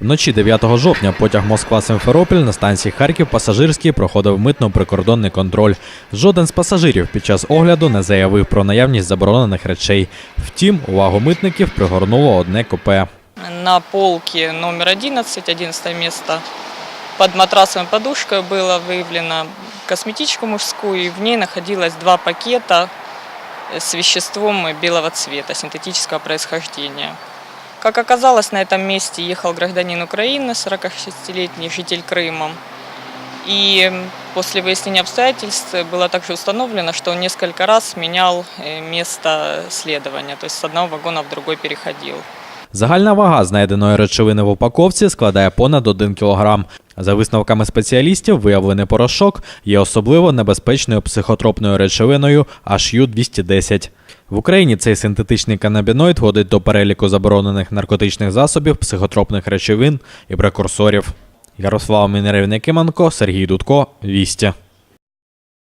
Вночі 9 жовтня потяг Москва-Симферопіль на станції Харків пасажирський проходив митно-прикордонний контроль. Жоден з пасажирів під час огляду не заявив про наявність заборонених речей. Втім, увагу митників пригорнуло одне купе. На полке номер 11, 11 место, под матрасом и подушкой было выявлено косметичку мужскую, и в ней находилось два пакета с веществом белого цвета, синтетического происхождения. Как оказалось, на этом месте ехал гражданин Украины, 46-летний житель Крыма. И после выяснения обстоятельств было также установлено, что он несколько раз менял э, место следования, то есть с одного вагона в другой переходил. Загальна вага знайденої речовини в упаковці складає понад 1 кг. За висновками спеціалістів, виявлений порошок є особливо небезпечною психотропною речовиною HU-210. В Україні цей синтетичний канабіноїд входить до переліку заборонених наркотичних засобів, психотропних речовин і прекурсорів. Ярослав Мінерів Некиманко, Сергій Дудко, Вісті.